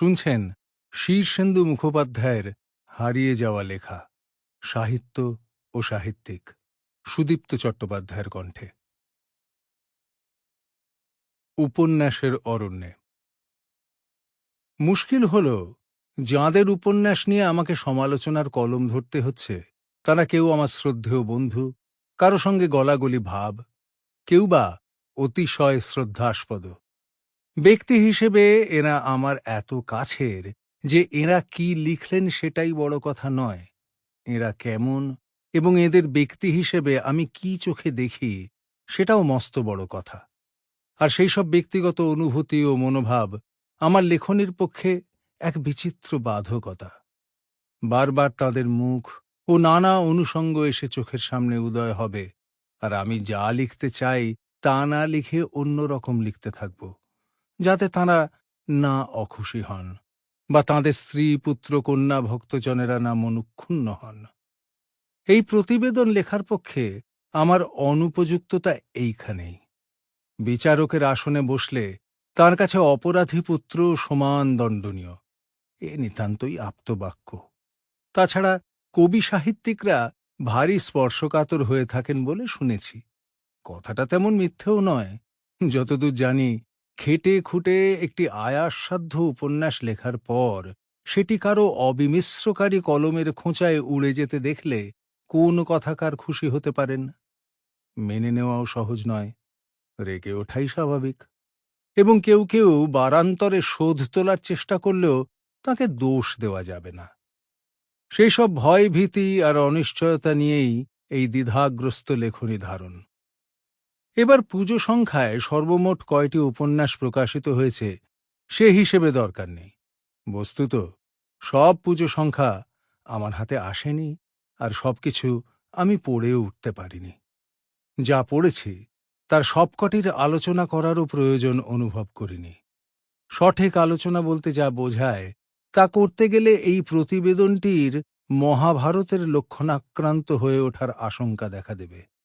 শুনছেন শীর্ষেন্দু মুখোপাধ্যায়ের হারিয়ে যাওয়া লেখা, সাহিত্য ও সাহিত্যিক সুদীপ্ত চট্টোপাধ্যায়ের কণ্ঠে। উপন্যাসের অরণ্যে। মুশকিল হল, যাঁদের উপন্যাস নিয়ে আমাকে সমালোচনার কলম ধরতে হচ্ছে, তারা কেউ আমার শ্রদ্ধেয় বন্ধু, কারও সঙ্গে গলাগলি ভাব, কেউ বা অতিশয় শ্রদ্ধাস্পদ। ব্যক্তি হিসেবে এরা আমার এত কাছের যে এরা কি লিখলেন সেটাই বড় কথা নয়। এরা কেমন এবং এদের ব্যক্তি হিসেবে আমি কি চোখে দেখি সেটাও মস্ত বড় কথা। আর সেই সব ব্যক্তিগত অনুভূতি ও মনোভাব আমার লেখনির পক্ষে এক বিচিত্র বাধকতা। বারবার তাদের মুখ ও নানা অনুষঙ্গ এসে চোখের সামনে উদয় হবে, আর আমি যা লিখতে চাই তা না লিখে অন্য রকম লিখতে থাকব। যাতে তাঁরা না অখুশি হন বা তাঁদের স্ত্রী, পুত্র, কন্যা, ভক্তজনেরা না মনুক্ষুণ্ণ হন। এই প্রতিবেদন লেখার পক্ষে আমার অনুপযুক্ততা এইখানেই। বিচারকের আসনে বসলে তার কাছে অপরাধী পুত্র সমান দণ্ডনীয়। এ নিতান্তই আপ্তবাক্য। তাছাড়া কবি সাহিত্যিকরা ভারী স্পর্শকাতর হয়ে থাকেন বলে শুনেছি। কথাটা তেমন মিথ্যেও নয়, যতদূর জানি খেটে খুঁটে একটি আয়াসসাধ্য উপন্যাস লেখার পর সেটি কারও অবিমিশ্রকারী কলমের খোঁচায় উড়ে যেতে দেখলে কোন কথাকার খুশি হতে পারেন? মেনে নেওয়াও সহজ নয়, রেগে ওঠাই স্বাভাবিক। এবং কেউ কেউ বারান্তরে শোধ তোলার চেষ্টা করলেও তাকে দোষ দেওয়া যাবে না। সেই সব ভয় ভীতি আর অনিশ্চয়তা নিয়েই এই দ্বিধাগ্রস্ত লেখনী ধারণ। এবার পুজো সংখ্যায় সর্বমোট কয়টি উপন্যাস প্রকাশিত হয়েছে, সে হিসেবে দরকার নেই। বস্তুত, সব পুজো সংখ্যা আমার হাতে আসেনি আর সবকিছু আমি পড়েও উঠতে পারিনি। যা পড়েছি, তার সবকটির আলোচনা করারও প্রয়োজন অনুভব করিনি। সঠিক আলোচনা বলতে যা বোঝায়, তা করতে গেলে এই প্রতিবেদনটির মহাভারতের লক্ষণাক্রান্ত হয়ে ওঠার আশঙ্কা দেখা দেবে।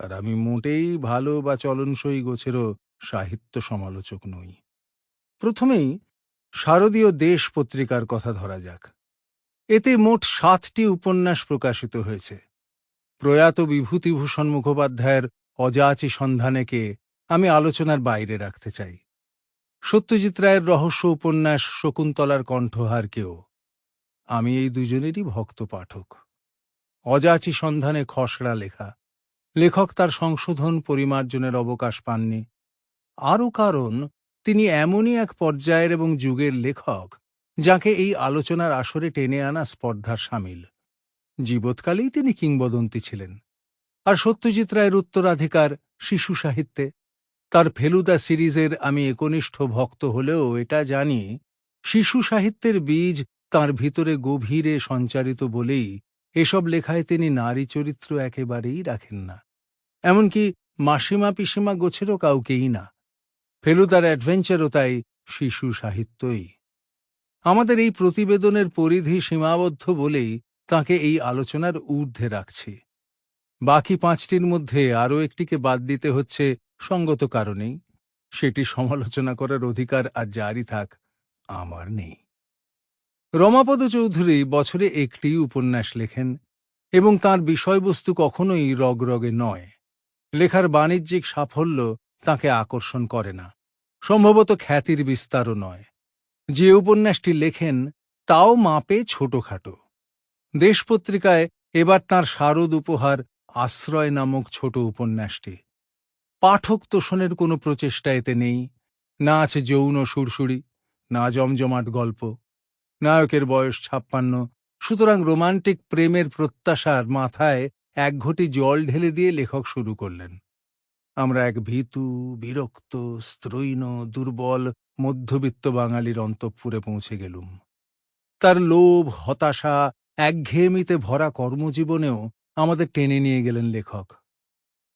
আর আমি মোটেই ভালো বা চলনসই গোছেরও সাহিত্য সমালোচক নই। প্রথমেই শারদীয় দেশ পত্রিকার কথা ধরা যাক। এতে মোট সাতটি উপন্যাস প্রকাশিত হয়েছে। প্রয়াত বিভূতিভূষণ মুখোপাধ্যায়ের অজাচি সন্ধানেকে আমি আলোচনার বাইরে রাখতে চাই। সত্যজিৎ রায়ের রহস্য উপন্যাস শকুন্তলার কণ্ঠহারকেও। আমি এই দুজনেরই ভক্ত পাঠক। অজাচি সন্ধানে খসড়া লেখা লেখক তার সংশোধন পরিমার্জনের অবকাশ পাননি। আরও কারণ, তিনি এমনই এক পর্যায়ের এবং যুগের লেখক, যাকে এই আলোচনার আসরে টেনে আনা স্পর্ধার সামিল। জীবৎকালেই তিনি কিংবদন্তি ছিলেন। আর সত্যজিৎ রায়ের উত্তরাধিকার শিশু সাহিত্যে, তার ফেলুদা সিরিজের আমি একনিষ্ঠ ভক্ত হলেও এটা জানি, শিশু সাহিত্যের বীজ তার ভিতরে গভীরে সঞ্চারিত বলেই এসব লেখায় তিনি নারী চরিত্র একেবারেই রাখেন না। এমনকি মাসিমা পিসিমা গোছেরও কাউকেই না। ফেলুদার অ্যাডভেঞ্চারও তাই শিশু সাহিত্যই। আমাদের এই প্রতিবেদনের পরিধি সীমাবদ্ধ বলেই তাকে এই আলোচনার ঊর্ধ্বে রাখছি। বাকি পাঁচটির মধ্যে আরও একটিকে বাদ দিতে হচ্ছে সঙ্গত কারণেই। সেটি সমালোচনা করার অধিকার আর জারি থাক আমার নেই। রমাপদ চৌধুরী বছরে একটি উপন্যাস লেখেন এবং তার বিষয়বস্তু কখনোই রগরগে নয়। লেখার বাণিজ্যিক সাফল্য তাকে আকর্ষণ করে না। সম্ভবত খ্যাতির বিস্তারও নয়। যে উপন্যাসটি লেখেন, তাও মাপে ছোটখাটো। দেশ পত্রিকায় এবার তাঁর শারদ উপহার আশ্রয় নামক ছোট উপন্যাসটি। পাঠক তোষণের কোনো প্রচেষ্টা এতে নেই। না আছে যৌন সুরসুরি না জমজমাট গল্প। নায়কের বয়স ছাপ্পান্ন। সুতরাং রোমান্টিক প্রেমের প্রত্যাশার মাথায় এক ঘটি জল ঢেলে দিয়ে লেখক শুরু করলেন। আমরা এক ভীতু, বিরক্ত স্ত্রৈন দুর্বল, মধ্যবিত্ত বাঙালির অন্তঃপুরে পৌঁছে গেলুম। তার লোভ, হতাশা একঘেয়েমিতে ভরা কর্মজীবনেও আমাদের টেনে নিয়ে গেলেন লেখক।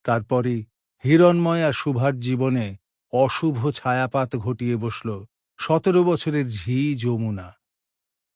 তারপরই হিরণময় আর শুভার জীবনে অশুভ ছায়াপাত ঘটিয়ে বসল সতেরো বছরের ঝি যমুনা।